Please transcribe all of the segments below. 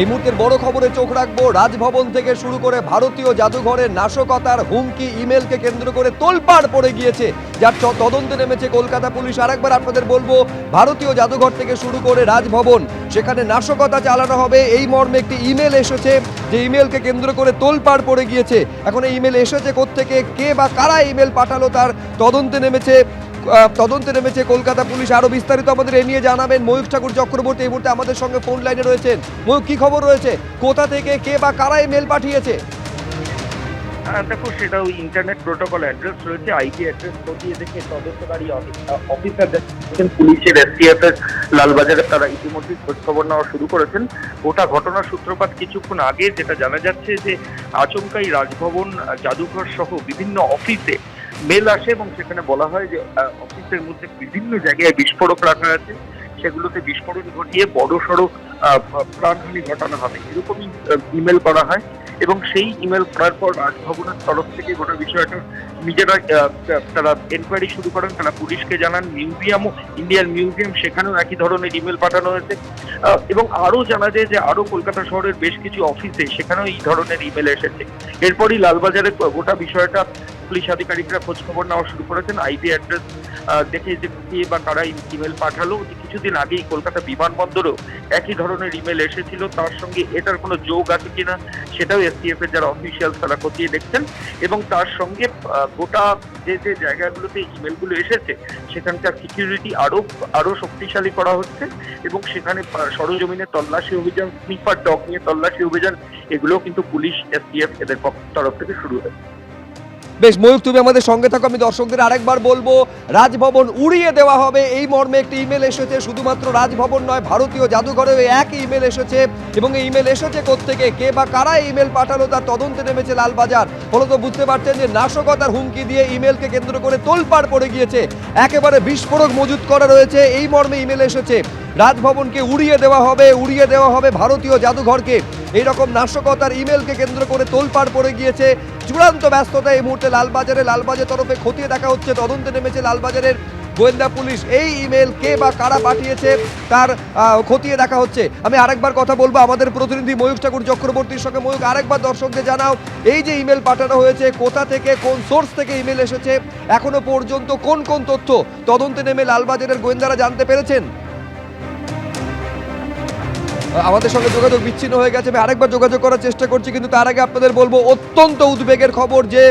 এই মুহূর্তের বড় খবরে চোখ রাখব। রাজভবন থেকে শুরু করে ভারতীয় জাদুঘরের নাশকতার হুমকি ইমেলকে কেন্দ্র করে তোলপাড় পড়ে গিয়েছে। যার তদন্তে নেমেছে কলকাতা পুলিশ। আর একবার আপনাদের বলব, ভারতীয় জাদুঘর থেকে শুরু করে রাজভবন, সেখানে নাশকতা চালানো হবে। এই মর্মে একটি ইমেল এসেছে যে ইমেলকে কেন্দ্র করে তোলপাড় পড়ে গিয়েছে। এখন এই ইমেল এসেছে কোত্থেকে, কে বা কারা ইমেল পাঠালো তার তদন্তে নেমেছে। তদন্তে নেমেছে কলকাতা পুলিশ। আরও বিস্তারিত আমাদের এ নিয়ে জানাবেন ময়ূক ঠাকুর চক্রবর্তী। এই মুহূর্তে আমাদের সঙ্গে ফোন লাইনে রয়েছেন। ময়ূক কি খবর রয়েছে? কোথা থেকে কে বা কারা এই মেল পাঠিয়েছে? হ্যাঁ, দেখো সেটা ওই ইন্টারনেট প্রোটোকল অ্যাড্রেস রয়েছে আইপি অ্যাড্রেস খতিয়ে দেখে তদন্তকারী অফিসার পুলিশের এসটিএফ লালবাজারে তারা ইতিমধ্যে খোঁজ খবর নেওয়া শুরু করেছেন। গোটা ঘটনার সূত্রপাত কিছুক্ষণ আগে যেটা জানা যাচ্ছে যে আচমকাই রাজভবন জাদুঘর সহ বিভিন্ন অফিসে মেল আসে এবং সেখানে বলা হয় যে অফিসের মধ্যে বিভিন্ন জায়গায় বিস্ফোরক রাখা আছে। সেগুলোতে বিস্ফোরণ ঘটিয়ে বড় সড়ো প্রাণহানি ঘটানো হবে। এরকমই ইমেল করা হয় এবং সেই ইমেল করার পর রাজভবনের তরফ থেকে গোটা বিষয়টা নিজেরা তারা এনকোয়ারি শুরু করেন, তারা পুলিশকে জানান মিউজিয়ামও ইন্ডিয়ান মিউজিয়াম সেখানেও একই ধরনের ইমেল পাঠানো হয়েছে। এবং আরও জানা যায় যে, আরও কলকাতা শহরের বেশ কিছু অফিসে সেখানেও এই ধরনের ইমেল এসেছে। এরপরই লালবাজারে গোটা বিষয়টা পুলিশ আধিকারিকরা খোঁজ খবর নেওয়া শুরু করেছেন। আইপি অ্যাড্রেস দেখে যে কে বা কারা ইমেল পাঠালো। কিছুদিন আগেই কলকাতা বিমানবন্দরেও একই ধরনের ইমেল এসেছিল। তার সঙ্গে এটার কোনো যোগ আছে কিনা, সেটাও এসটিএফ এর যারা অফিসিয়াল তারা খতিয়ে দেখছেন। এবং তার সঙ্গে গোটা যে যে জায়গাগুলোতে ইমেলগুলো এসেছে, সেখানকার সিকিউরিটি আরও আরও শক্তিশালী করা হচ্ছে। এবং সেখানে সরজমিনে তল্লাশি অভিযান স্নিপার ডগ নিয়ে তল্লাশি অভিযান, এগুলোও কিন্তু পুলিশ এসটিএফ এদের তরফ থেকে শুরু হয়েছে। বেশ ময়ূক তুমি আমাদের সঙ্গে থাকো। আমি দর্শকদের আরেকবার বলব, রাজভবন উড়িয়ে দেওয়া হবে। এই মর্মে একটি ইমেল এসেছে, শুধুমাত্র রাজভবন নয়, ভারতীয় জাদুঘরেও একই ইমেল এসেছে। এবং এই ইমেল এসেছে কোত্থেকে? কে বা কারা ইমেল পাঠালো তার তদন্তে নেমেছে লালবাজার। ফলত বুঝতে পারছেন যে নাশকতার হুমকি দিয়ে ইমেলকে কেন্দ্র করে তোলপাড় পড়ে গিয়েছে। একেবারে বিস্ফোরক মজুত করা রয়েছে। এই মর্মে ইমেল এসেছে। রাজভবনকে উড়িয়ে দেওয়া হবে, উড়িয়ে দেওয়া হবে ভারতীয় জাদুঘরকে। এইরকম নাশকতার ইমেলকে কেন্দ্র করে তোলপাড় পড়ে গিয়েছে চূড়ান্ত ব্যস্ততা এই মুহূর্তে লালবাজারে। লালবাজার তরফে খতিয়ে দেখা হচ্ছে, তদন্তে নেমেছে লালবাজারের গোয়েন্দা পুলিশ। এই ইমেল কে বা কারা পাঠিয়েছে তার খতিয়ে দেখা হচ্ছে। আমি আরেকবার কথা বলব, আমাদের প্রতিনিধি ময়ূক ঠাকুর চক্রবর্তীর সঙ্গে। ময়ূক আরেকবার দর্শকদের জানাও, এই যে ইমেল পাঠানো হয়েছে, কোথা থেকে, কোন সোর্স থেকে ইমেল এসেছে, এখনও পর্যন্ত কোন কোন তথ্য তদন্তে নেমে লালবাজারের গোয়েন্দারা জানতে পেরেছেন? আমাদের সঙ্গে যোগাযোগ বিচ্ছিন্ন হয়ে গেছে। আমি আরেকবার যোগাযোগ করার চেষ্টা করছি, কিন্তু তার আগে আপনাদের বলব, অত্যন্ত উদ্বেগের খবর যে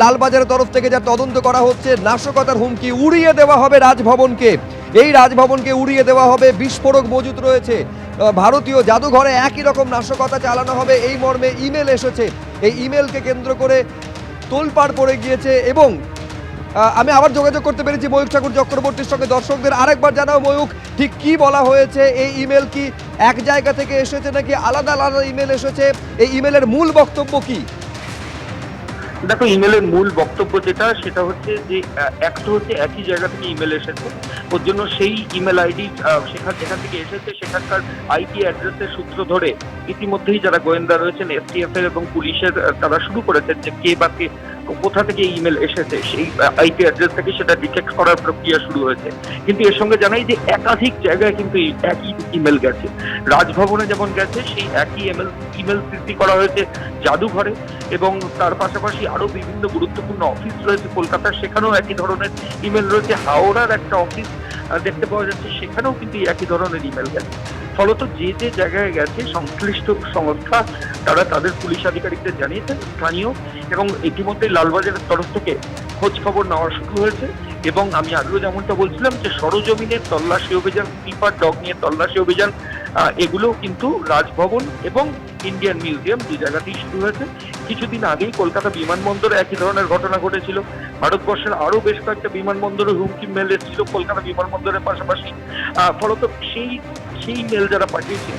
লালবাজারের তরফ থেকে যা তদন্ত করা হচ্ছে, নাশকতার হুমকি উড়িয়ে দেওয়া হবে রাজভবনকে। এই রাজভবনকে উড়িয়ে দেওয়া হবে, বিস্ফোরক মজুত রয়েছে। ভারতীয় জাদুঘরে একই রকম নাশকতা চালানো হবে, এই মর্মে ইমেল এসেছে। এই ইমেলকে কেন্দ্র করে তোলপাড় পড়ে গিয়েছে এবং আমি আবার যোগাযোগ করতে পেরেছি ময়ূক ঠাকুর চক্রবর্তীর সঙ্গে। দর্শকদের আরেকবার জানাও ময়ূক ঠিক কি বলা হয়েছে? এই ইমেল কি এক জায়গা থেকে এসেছে নাকি আলাদা আলাদা ইমেল এসেছে? এই ইমেলের মূল বক্তব্য কি? দেখো ইমেলের মূল বক্তব্য যেটা সেটা হচ্ছে যে আহ, একটা হচ্ছে একই জায়গা থেকে ইমেল এসেছে। ওর জন্য সেই ইমেল আইডি সেখান যেখান থেকে এসেছে সেখানকার আইপি অ্যাড্রেসের সূত্র ধরে ইতিমধ্যেই যারা গোয়েন্দা রয়েছেন এসটিএফ এর এবং পুলিশের তারা শুরু করেছেন যে কে বা কে কোথা থেকে ইমেল এসেছে? সেই আইপি অ্যাড্রেস থেকে সেটা ডিটেক্ট করার প্রক্রিয়া শুরু হয়েছে। কিন্তু এর সঙ্গে জানাই যে একাধিক জায়গায় কিন্তু একই ইমেল গেছে। রাজভবনে যেমন গেছে, সেই একই ইমেল ইমেল সৃষ্টি করা হয়েছে জাদুঘরে এবং তার পাশাপাশি আরও বিভিন্ন গুরুত্বপূর্ণ অফিস রয়েছে কলকাতার। সেখানেও একই ধরনের ইমেল রয়েছে। হাওড়ার একটা অফিস দেখতে পাওয়া যাচ্ছে, সেখানেও কিন্তু একই ধরনের ইমেল গেছে। ফলত যে যে জায়গায় গেছে সংশ্লিষ্ট সংস্থা তারা তাদের পুলিশ আধিকারিকদের জানিয়েছে স্থানীয় এবং ইতিমধ্যে লালবাজারের তরফ থেকে খোঁজ খবর নেওয়া শুরু হয়েছে। এবং আমি আগেও যেমনটা বলছিলাম যে সরজমিনের তল্লাশি অভিযান স্লিপার ডগ নিয়ে তল্লাশি অভিযান আহ, এগুলোও কিন্তু রাজভবন এবং ইন্ডিয়ান মিউজিয়াম দু জায়গাতেই শুরু হয়েছে। কিছুদিন আগেই কলকাতা বিমানবন্দরে একই ধরনের ঘটনা ঘটেছিল। ভারতবর্ষের আরও বেশ কয়েকটা বিমানবন্দরে হুমকি মেল এসেছিল কলকাতা বিমানবন্দরের পাশাপাশি। ফলত সেই সেই মেল যারা পাঠিয়েছিল,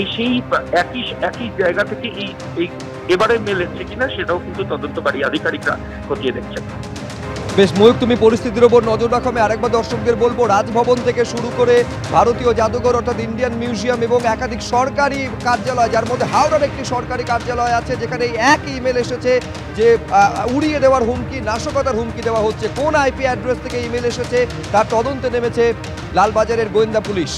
এই সেই একই একই জায়গা থেকে এই এই এবারে মেল এসছে কিনা সেটাও কিন্তু তদন্তকারী আধিকারিকরা খতিয়ে দেখছেন। বেশ ময়ূক তুমি পরিস্থিতির ওপর নজর রাখো আমি আরেকবার দর্শকদের বলব, রাজভবন থেকে শুরু করে ভারতীয় জাদুঘর অর্থাৎ ইন্ডিয়ান মিউজিয়াম এবং একাধিক সরকারি কার্যালয়, যার মধ্যে হাওড়ার একটি সরকারি কার্যালয় আছে, যেখানে একই ইমেল এসেছে যে উড়িয়ে দেওয়ার হুমকি, নাশকতার হুমকি দেওয়া হচ্ছে। কোন আইপি অ্যাড্রেস থেকে ইমেল এসেছে? তার তদন্তে নেমেছে লালবাজারের গোয়েন্দা পুলিশ।